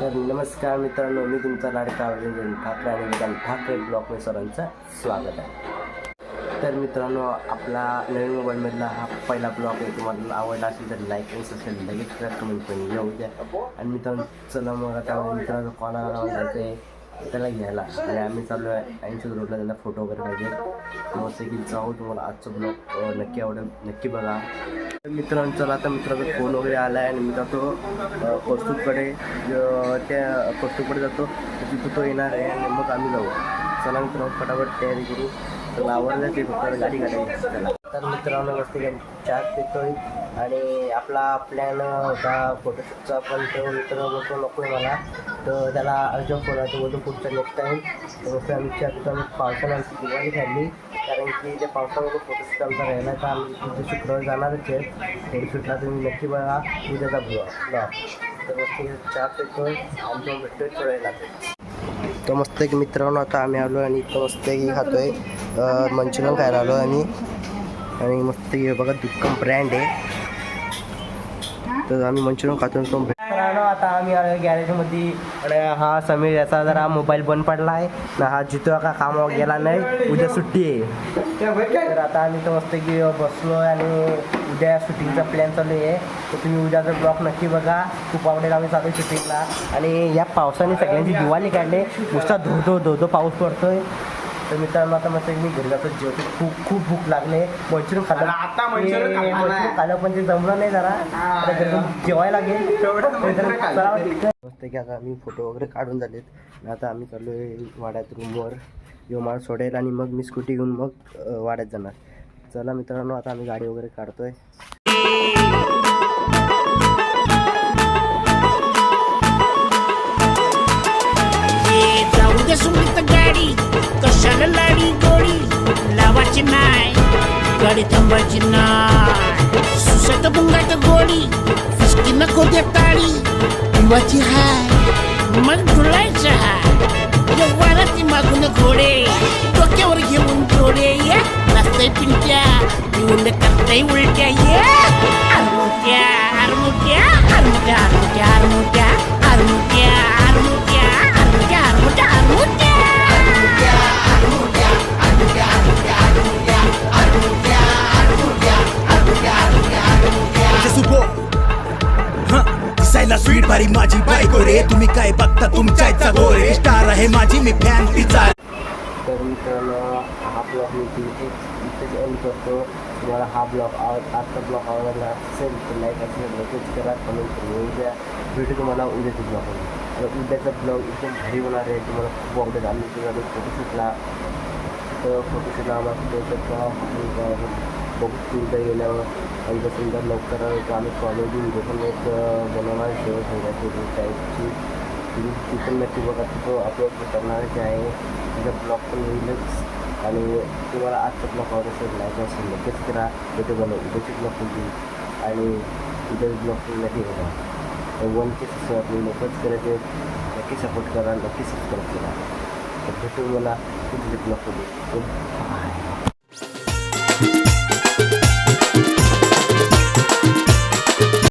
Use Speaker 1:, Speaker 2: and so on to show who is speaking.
Speaker 1: तर नमस्कार मित्रांनो मी तुमचा लाडका रंजन ठाकरे आणि विधान ठाकरे ब्लॉक सरांचं स्वागत आहे. तर मित्रांनो आपला नवीन मोबाईलमधला हा पहिला ब्लॉग आहे. तुम्हाला आवडला असेल तर लाईक आणि सबस्क्राईब लगेच करा. कमेंट पण येऊ द्या. आणि मित्रांनो चला मग आता मित्रांनो कॉल आला जायचं आहे त्याला घ्यायला. आणि आम्ही चाललो आहे ऐंशी रोडला त्याला फोटो वगैरे पाहिजे. मस्त की जाऊ तुम्हाला आजचं ब्लॉग नक्की आवडेल नक्की बघा. तर मित्रांनो चला आता मित्राचा फोन वगैरे आला आहे आणि मी जातो अ, कौस्तुभकडे. त्या कौस्तुभकडे जातो. तिथं तो येणार आहे आणि मग आम्ही जाऊ. चला मित्रांनो फटाफट तयारी करू. तर आवडलं ते फक्त गाडी काढायची. त्याला तर मित्रांनो मस्त चार पितोय. आणि आपला प्लॅन होता फोटोशूटचा पण तो मित्र बोलतो नको मला. तर त्याला अर्जंट फोन आहे बोलतो पुढचा नेक्स्ट टाईम तर आम्ही चार पेतो आम्ही पावसानं आमची दिवाळी खाल्ली. कारण की त्या पावसामध्ये फोटोशूट आमचा राहिला तर आम्ही पुढच्या शुक्रवार जाणारच आहे. फोटोशूटला तुम्ही नक्की बघा उद्याचा ब्लॉग तर मस्त चार पितोय आणि भेटतोय चढायला तो तर मस्त एक मित्रांनो आता आम्ही आलो आणि तो मस्त की खातोय. मंचुरियन खायला आलो आणि आणि मस्त हे बघा दुक्कम ब्रँड आहे. तर आम्ही मंचुरियन खातो तो आता आम्ही गॅरेजमध्ये आणि हा समीर याचा जरा मोबाईल बंद पडला आहे. ना हा जितो का कामावर गेला नाही. उद्या सुट्टी आहे. तर आता आम्ही तर मस्त की बसलो आणि उद्या शूटिंगचा प्लॅन चालू आहे. तर तुम्ही उद्याचा ब्लॉग नक्की बघा. खूप आवडेल आम्ही चालू शूटिंगला आणि या पावसाने सगळ्यांची दिवाळी काढले. नुसता धो धो धो धो पाऊस पडतोय. तर मित्रांनो आता मस्त मी घरी जातो. जेवतो. खूप खूप भूक लागले. मंचुरियन खाल्लं.
Speaker 2: आता मंचुरियन खाल्लं नाही.
Speaker 1: मंचुरियन खाल्लं पण ते जमलं नाही जरा. आता घरी जेवायला लागेल. आहे. मस्त की आता आम्ही फोटो वगैरे काढून झालेत. आता आम्ही चाललोय वाड्यात रूमवर. यो मला सोडेल आणि मग मी स्कूटी घेऊन मग वाड्यात जाणार. चला मित्रांनो आता आम्ही गाडी वगैरे काढतोय.
Speaker 3: लावायची नाही गाडी थांबायची नाही सुसट बुंगाट गोडी फिसकी नको दे टाळी पिवाची हाय मग डुलायचं हाय वाराती मागून घोडे डोक्यावर घेऊन जोडे ये नाचतय पिंट्या पिऊन करताय उलट्या
Speaker 4: दिसायला स्वीट भारी माझी बायको रे. तुम्ही काय बघता? तुमच्या गोरे स्टार आहे माझी मी फॅन तिचा
Speaker 1: तर मित्रांनो हा ब्लॉग मी इथेच एंड करतो. तुम्हाला हा ब्लॉग आव आजचा ब्लॉग आवडला असेल तर लाईक असेल मेसेज करा. कमेंट करून उद्या भेटू तुम्हाला उद्याचा ब्लॉग तर उद्याचा ब्लॉग एकदम भारी होणार आहे. तुम्हाला खूप आवडेल. आम्ही तुम्हाला फोटोशूटला तर फोटोशूटला आम्हाला बघू तुमच्या गेल्यावर. आणि जर सुंदर लवकर आम्ही कॉमेडी व्हिडिओ पण एक बनवणार शेअर ठेवायची टाईपची तुम्ही ती पण नक्की बघा तिथं अपलोड करणारच आहे तिचा ब्लॉग पण होईलच आणि तुम्हाला आजचा ब्लॉग आवडत असेल लाईक असेल नक्कीच करा. तिथे बनव उद्याची ब्लॉग पण आणि इथेच ब्लॉग नक्की बघा. तर वन के सबस्क्राईब लवकरच करायचे नक्की सपोर्ट करा नक्की सबस्क्राईब करा. तर भेटून मला पुढच्या ब्लॉग खूप